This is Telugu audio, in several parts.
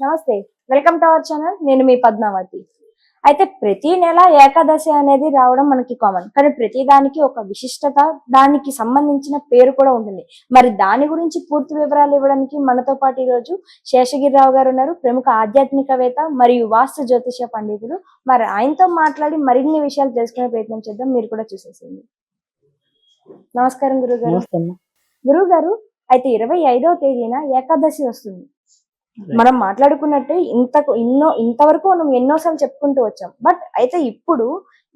నమస్తే వెల్కమ్ టు అవర్ ఛానల్. నేను మీ పద్మావతి. అయితే ప్రతి నెల ఏకాదశి అనేది రావడం మనకి కామన్. కానీ ప్రతి దానికి ఒక విశిష్టత దానికి సంబంధించిన పేరు కూడా ఉంటుంది. మరి దాని గురించి పూర్తి వివరాలు ఇవ్వడానికి మనతో పాటు ఈరోజు శేషగిరిరావు గారు ఉన్నారు. ప్రముఖ ఆధ్యాత్మికవేత్త మరియు వాస్తు జ్యోతిష పండితులు. మరి ఆయనతో మాట్లాడి మరిన్ని విషయాలు తెలుసుకునే ప్రయత్నం చేద్దాం. మీరు కూడా చూసేసింది నమస్కారం గురుగారు. నమస్తే అమ్మా. గురువు గారు అయితే ఇరవై ఐదవ తేదీన ఏకాదశి వస్తుంది. మనం మాట్లాడుకున్నట్టే ఇంతకు ఎన్నో ఇంతవరకు మనం ఎన్నోసార్లు చెప్పుకుంటూ వచ్చాం. బట్ అయితే ఇప్పుడు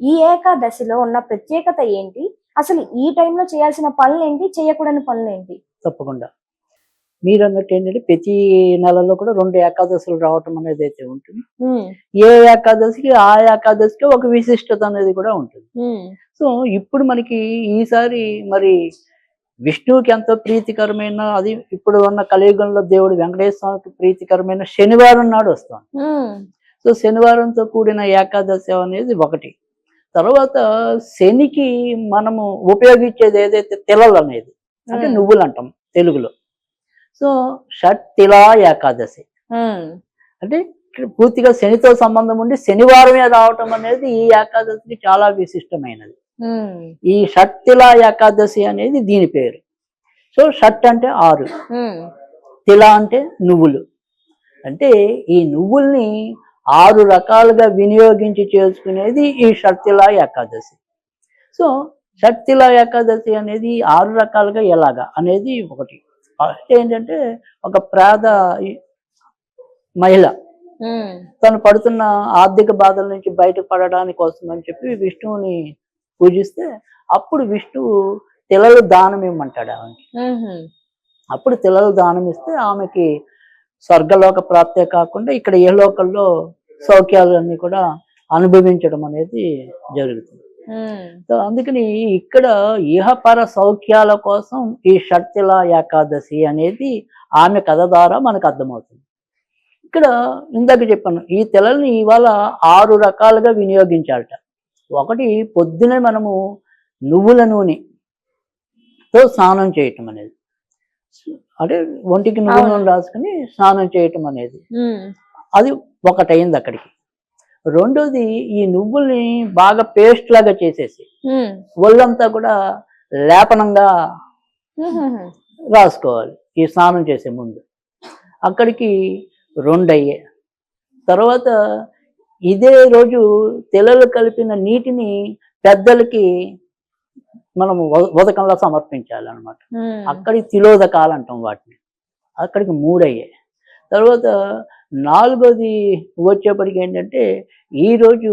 ఈ ఏకాదశిలో ఉన్న ప్రత్యేకత ఏంటి? అసలు ఈ టైంలో చేయాల్సిన పనులు ఏంటి చేయకూడని పనులు ఏంటి తప్పకుండా. మీరు అన్నట్టు ఏంటంటే ప్రతి నెలలో కూడా రెండు ఏకాదశులు రావటం అనేది అయితే ఉంటుంది. ఏ ఏకాదశికి ఆ ఏకాదశికి ఒక విశిష్టత అనేది కూడా ఉంటుంది. సో ఇప్పుడు మనకి ఈసారి మరి విష్ణువుకి ఎంతో ప్రీతికరమైన అది ఇప్పుడు ఉన్న కలియుగంలో దేవుడు వెంకటేశ్వర స్వామికి ప్రీతికరమైన శనివారం నాడు వస్తాం సో శనివారంతో కూడిన ఏకాదశి అనేది ఒకటి. తర్వాత శనికి మనము ఉపయోగించేది ఏదైతే తిలలు అనేది అంటే నువ్వులు అంటాం తెలుగులో. సో షట్ తిలా ఏకాదశి. అంటే పూర్తిగా శనితో సంబంధం ఉండి శనివారమే రావటం అనేది ఈ ఏకాదశికి చాలా విశిష్టమైనది. ఈ షట్ తిలా ఏకాదశి అనేది దీని పేరు. సో షట్ అంటే ఆరు. తిలా అంటే నువ్వులు. అంటే ఈ నువ్వుల్ని ఆరు రకాలుగా వినియోగించి చేసుకునేది ఈ షట్తిలా ఏకాదశి. సో షట్తిలా ఏకాదశి అనేది ఆరు రకాలుగా ఎలాగా అనేది ఒకటి. ఫస్ట్ ఏంటంటే ఒక పేద మహిళ. తను పడుతున్న ఆర్థిక బాధల నుంచి బయటకు పడడానికి కోసం అని చెప్పి విష్ణువుని పూజిస్తే అప్పుడు విష్ణువు తిలలు దానం ఇవ్వమంటాడు ఆమెకి. అప్పుడు తిలలు దానం ఇస్తే ఆమెకి స్వర్గలోక ప్రాప్తే కాకుండా ఇక్కడ ఏ లోకల్లో సౌఖ్యాలన్నీ కూడా అనుభవించడం అనేది జరుగుతుంది. అందుకని ఇక్కడ ఇహపర సౌఖ్యాల కోసం ఈ షట్తిల ఏకాదశి అనేది ఆమె కథ ద్వారా మనకు అర్థమవుతుంది. ఇక్కడ ఇందాక చెప్పాను ఈ తెలల్ని ఇవాళ ఆరు రకాలుగా వినియోగించాలట. ఒకటి పొద్దునే మనము నువ్వుల నూనెతో స్నానం చేయటం అనేది. అంటే ఒంటికి నువ్వుల నూనె రాసుకుని స్నానం చేయటం అనేది. అది ఒకటైంది అక్కడికి. రెండోది ఈ నువ్వుల్ని బాగా పేస్ట్ లాగా చేసేసి ఒళ్ళంతా కూడా లేపనంగా రాసుకోవాలి ఈ స్నానం చేసే ముందు. అక్కడికి రెండు అయ్యే తర్వాత ఇదే రోజు తెలలు కలిపిన నీటిని పెద్దలకి ఉద- ఉదకంలో సమర్పించాలి అనమాట ఉమ్, అక్కడికి తిలోదకాలు అంటాం వాటిని. అక్కడికి మూడు అయ్యాయి తర్వాత నాలుగోది వచ్చేప్పటికి ఏంటంటే ఈరోజు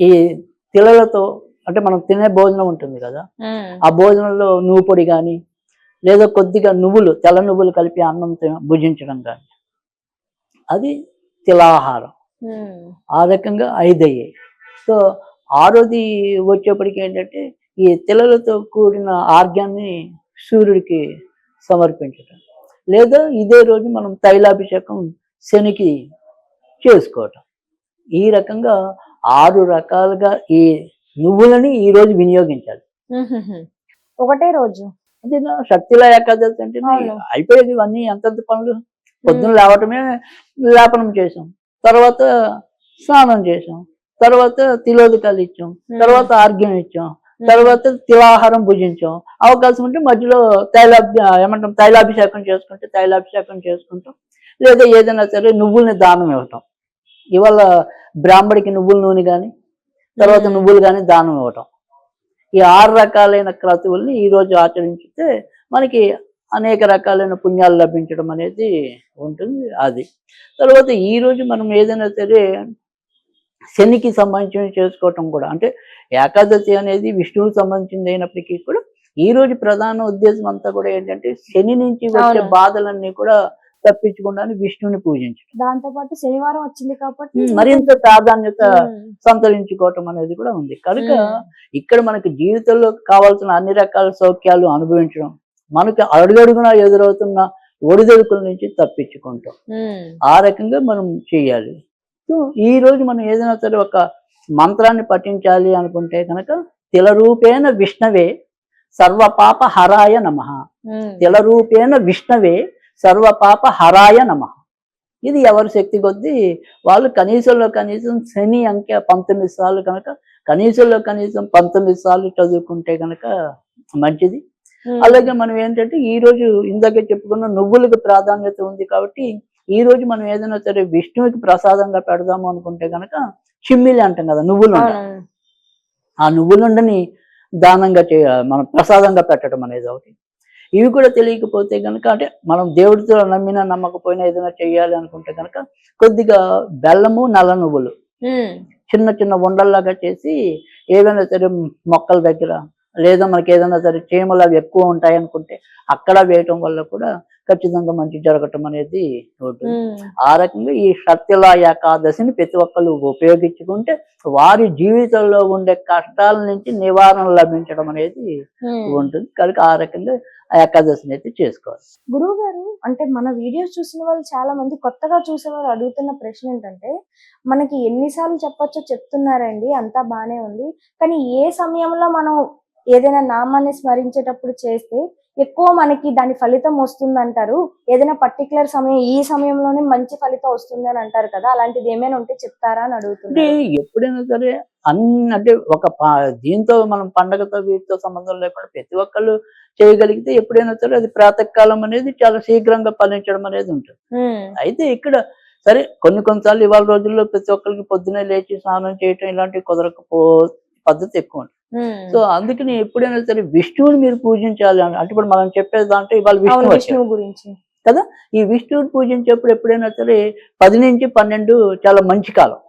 ఈ తిలలతో అంటే మనం తినే భోజనం ఉంటుంది కదా. ఆ భోజనంలో నువ్వు పొడి కానీ లేదా కొద్దిగా నువ్వులు తెల్ల నువ్వులు కలిపి అన్నం భుజించడం కానీ అది తిలాహారం. ఆ రకంగా ఐదు అయ్యాయి సో ఆరోది వచ్చేప్పటికి ఏంటంటే ఈ తిలలతో కూడిన ఆర్గ్యాన్ని సూర్యుడికి సమర్పించటం. లేదా ఇదే రోజు మనం తైలాభిషేకం శనికి చేసుకోవటం. ఈ రకంగా ఆరు రకాలుగా ఈ నువ్వులని ఈ రోజు వినియోగించాలి. ఒకటే రోజు. అదే శక్తిలా ఏకాదశి అంటే. అయిపోయేది ఇవన్నీ ఎంతెంత పనులు. పొద్దున్న లేవటమే లేపనం చేసాం తర్వాత స్నానం చేసాం తర్వాత తిలోదకాలు ఇచ్చాం. తర్వాత ఆర్గ్యం ఇచ్చాం. తర్వాత తిలాహారం భుజించాం. అవకాశం ఉంటే మధ్యలో తైలాభి ఏమంటాం తైలాభిషేకం చేసుకుంటే తైలాభిషేకం చేసుకుంటాం. లేదా ఏదైనా సరే నువ్వుల్ని దానం ఇవ్వటం. ఇవాళ బ్రాహ్మడికి నువ్వుల నూనె కానీ తర్వాత. నువ్వులు కానీ దానం ఇవ్వటం. ఈ ఆరు రకాలైన క్రతువుల్ని ఈ రోజు ఆచరించితే మనకి అనేక రకాలైన పుణ్యాలు లభించడం అనేది ఉంటుంది అది. తర్వాత ఈ రోజు మనం ఏదైనా సరే శనికి సంబంధించిన చేసుకోవటం కూడా అంటే ఏకాదశి అనేది విష్ణువుకి సంబంధించింది అయినప్పటికీ కూడా ఈ రోజు ప్రధాన ఉద్దేశం అంతా కూడా ఏంటంటే శని నుంచి వచ్చే. బాధలన్నీ కూడా తప్పించకుండా విష్ణువుని పూజించడం దాంతో పాటు శనివారం వచ్చింది కాబట్టి మరింత ప్రాధాన్యత సంతరించుకోవటం అనేది కూడా ఉంది. కనుక ఇక్కడ మనకి జీవితంలో కావాల్సిన అన్ని రకాల సౌఖ్యాలు అనుభవించడం మనకి అడుగడుగున ఎదురవుతున్న ఒడిదొడుకుల నుంచి తప్పించుకుంటాం. ఆ రకంగా మనం చేయాలి. సో ఈ రోజు మనం ఏదైనా సరే ఒక మంత్రాన్ని పఠించాలి అనుకుంటే కనుక తిలరూపేణ విష్ణవే సర్వపాప హరాయ నమ తిలరూపేణ విష్ణవే సర్వపాప హరాయ నమ. ఇది ఎవరి శక్తి కొద్దీ వాళ్ళు కనీసంలో కనీసం శని అంకె పంతొమ్మిది సార్లు కనుక కనీసంలో కనీసం పంతొమ్మిది సార్లు చదువుకుంటే కనుక మంచిది. అలాగే మనం ఏంటంటే ఈ రోజు ఇందాక చెప్పుకున్న నువ్వులకు ప్రాధాన్యత ఉంది కాబట్టి ఈ రోజు మనం ఏదైనా సరే విష్ణువుకి ప్రసాదంగా పెడదాము అనుకుంటే కనుక చిమ్మిలి అంటాం కదా నువ్వులు ఆ నువ్వులుండని దానంగా చేయ మనం ప్రసాదంగా పెట్టడం అనేది ఒకటి. ఇవి కూడా తెలియకపోతే కనుక అంటే మనం దేవుడితో నమ్మినా నమ్మకపోయినా ఏదైనా చేయాలి అనుకుంటే కనుక కొద్దిగా బెల్లము నల్ల నువ్వులు ఉమ్. చిన్న చిన్న ఉండల్లాగా చేసి ఏదైనా సరే మొక్కల దగ్గర లేదా మనకి ఏదైనా సరే చీమలు అవి ఎక్కువ ఉంటాయి అనుకుంటే అక్కడ వేయటం వల్ల కూడా ఖచ్చితంగా మంచి జరగటం అనేది ఉంటుంది. ఆ రకంగా ఈ సత్యల ఏకాదశిని ప్రతి ఒక్కరు ఉపయోగించుకుంటే వారి జీవితంలో ఉండే కష్టాల నుంచి నివారణ లభించడం అనేది. ఉంటుంది కనుక ఆ రకంగా ఆ ఏకాదశిని అయితే చేసుకోవాలి గురువు గారు అంటే మన వీడియోస్ చూసిన వాళ్ళు చాలా మంది కొత్తగా చూసే వాళ్ళు అడుగుతున్న ప్రశ్న ఏంటంటే మనకి ఎన్నిసార్లు చెప్పొచ్చో చెప్తున్నారండి అంతా బానే ఉంది కానీ ఏ సమయంలో మనం ఏదైనా నామాన్ని స్మరించేటప్పుడు చేస్తే ఎక్కువ మనకి దాని ఫలితం వస్తుంది అంటారు ఏదైనా పర్టికులర్ సమయం ఈ సమయంలోనే మంచి ఫలితం వస్తుంది అని అంటారు కదా అలాంటిది ఏమైనా ఉంటే చెప్తారా అని అడుగుతున్నారు ఎప్పుడైనా సరే అన్ని అంటే ఒక దీంతో మనం పండగతో వీటితో సంబంధం లేకుండా ప్రతి ఒక్కళ్ళు చేయగలిగితే ఎప్పుడైనా సరే అది ప్రాతకాలం అనేది చాలా శీఘ్రంగా ఫలించడం అనేది ఉంటుంది. అయితే ఇక్కడ సరే కొన్ని కొన్నిసార్లు ఇవాళ రోజుల్లో ప్రతి ఒక్కరికి పొద్దునే లేచి స్నానం చేయటం ఇలాంటివి కుదరకపో పద్ధతి ఎక్కువ ఉంటుంది సో అందుకని ఎప్పుడైనా సరే విష్ణువుని మీరు పూజించాలి అని అంటే ఇప్పుడు మనం చెప్పేది దాంట్లో ఇవాళ విష్ణువు. విష్ణువు గురించి. ఈ విష్ణువుని పూజించేప్పుడు ఎప్పుడైనా సరే పది నుంచి పన్నెండు చాలా మంచి కాలం.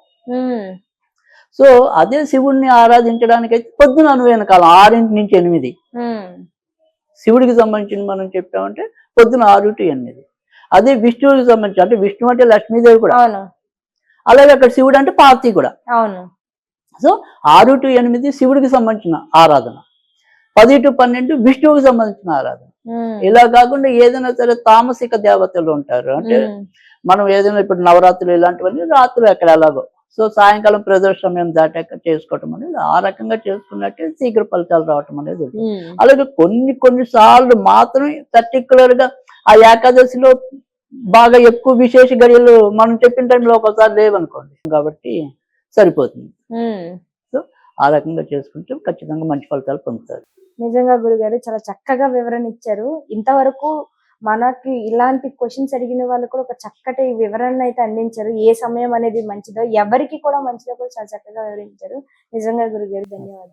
సో అదే శివుణ్ణి ఆరాధించడానికి అయితే పొద్దున అనువైన కాలం ఆరింటి నుంచి ఎనిమిది. శివుడికి సంబంధించిన మనం చెప్పామంటే పొద్దున ఆరు టు ఎనిమిది. అదే విష్ణువుకి సంబంధించి అంటే విష్ణు అంటే లక్ష్మీదేవి కూడా. అవును. అలాగే అక్కడ శివుడు అంటే పార్వతి కూడా. అవును. సో ఆరు టు ఎనిమిది శివుడికి సంబంధించిన ఆరాధన. పది టు పన్నెండు విష్ణువుకి సంబంధించిన ఆరాధన. ఇలా కాకుండా ఏదైనా సరే తామసిక దేవతలు ఉంటారు. అంటే మనం ఏదైనా ఇప్పుడు నవరాత్రులు ఇలాంటివన్నీ రాత్రులు ఎక్కడ ఎలాగో. సో సాయంకాలం ప్రదోష సమయం దాటాక చేసుకోవటం అనేది ఆ రకంగా చేసుకున్నట్టే శీఘ్ర ఫలితాలు రావటం అనేది. అలాగే కొన్ని కొన్ని సార్లు మాత్రమే పర్టికులర్గా ఆ ఏకాదశిలో బాగా ఎక్కువ విశేష గడియలు మనం చెప్పిన టైంలో ఒకసారి లేవనుకోండి. కాబట్టి సరిపోతుంది. ఉమ్. ఆ రకంగా చేసుకుంటే ఖచ్చితంగా మంచి ఫలితాలు పొందుతారు. నిజంగా గురుగారు చాలా చక్కగా వివరణ ఇచ్చారు. ఇంతవరకు మనకి ఇలాంటి క్వశ్చన్స్ అడిగిన వాళ్ళు కూడా ఒక చక్కటి వివరణ అయితే అందించారు. ఏ సమయం అనేది మంచిదో ఎవరికి కూడా మంచిదో కూడా చాలా చక్కగా వివరించారు. నిజంగా గురుగారు ధన్యవాదాలు.